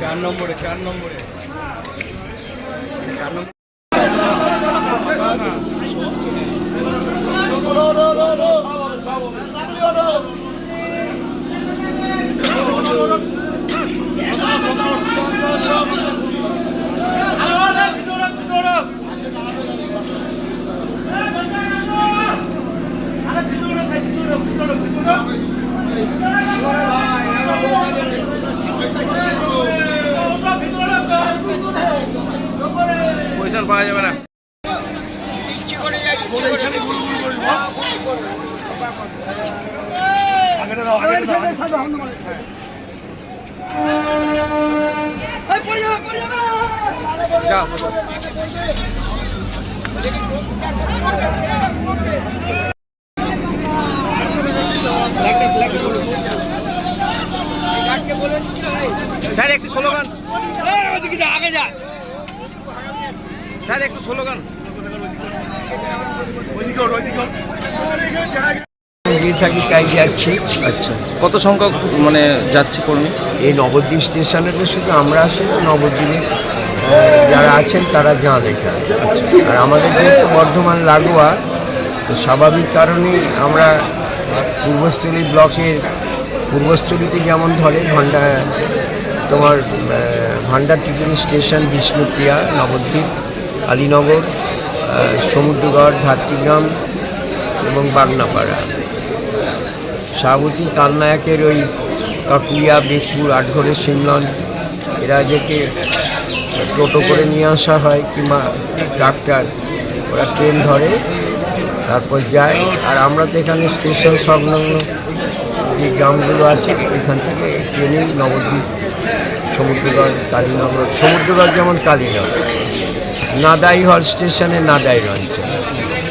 চার নম্বরে চার নম্বরে। চার নম্বরে পয়সা পাওয়া যাবে না। যাও স্যার একটু স্লোগান আগে যা। স্যার একটু স্লোগান গিয়ে থাকি তাই যাচ্ছি আচ্ছা। কত সংখ্যক মানে যাচ্ছে কর্মী? এই নবদ্বীপ স্টেশনে তো শুধু আমরা আসি না নবদ্বীপে যারা আছেন তারা যান এখানে। আর আমাদের যেহেতু বর্ধমান লাগোয়া তো স্বাভাবিক কারণেই আমরা পূর্বস্থলী ব্লকের পূর্বস্থলীতে যেমন ধরে ভান্ডা তোমার ভান্ডার টিপুরি স্টেশন বিষ্ণুপ্রিয়া নবদ্বীপ আলীনগর আহ, সমুদ্রগড় ধাত্রীগ্রাম এবং বাগনাপাড়া। শাহবতী তালনায়কের ওই কাকুইয়া বেগপুর আটঘরের সিমলন এরা যেকে টোটো করে নিয়ে আসা হয় কিংবা ডাক্তার ওরা ট্রেন ধরে তারপর যায়। আর আমরা তো এখানে স্টেশন সংলগ্ন যে গ্রামগুলো আছে এখান থেকে ট্রেনেই নবদ্বীপ সমুদ্রগড় কালীনগর সমুদ্রগড় যেমন কালীনগর। নাদাই হল স্টেশনে নাদাই রঞ্চল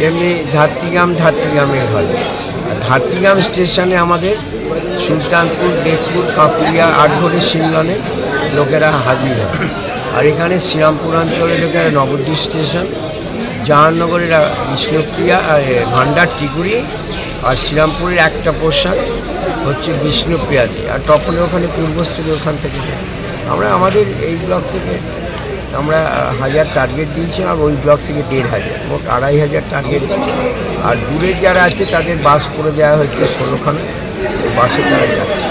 এমনি ধাত্রীগ্রাম ধাত্রীগ্রামে হয় আর ধাত্রীগ্রাম স্টেশনে আমাদের সুলতানপুর বেগপুর কাঁকুড়িয়া আটঘরে সিমলনে লোকেরা হাজির হয়। আর এখানে শ্রীরামপুর অঞ্চলের লোকেরা নবদ্বীপ স্টেশন জাহাননগরের আহ, বিষ্ণুপ্রিয়া আর ভান্ডার টিকুরি আর শ্রীরামপুরের একটা পোশাক হচ্ছে বিষ্ণুপ্রিয়াতে আর তখন ওখানে পূর্বস্থলী ওখান থেকে আমরা আমাদের এই ব্লক থেকে আমরা হাজার টার্গেট দিয়েছি আর ওই ব্লক থেকে দেড় হাজার, মোট আড়াই হাজার টার্গেট আর দূরের যারা আছে, তাদের বাস করে দেওয়া হয়েছে ষোলোখানে বাসে তারা যাচ্ছে।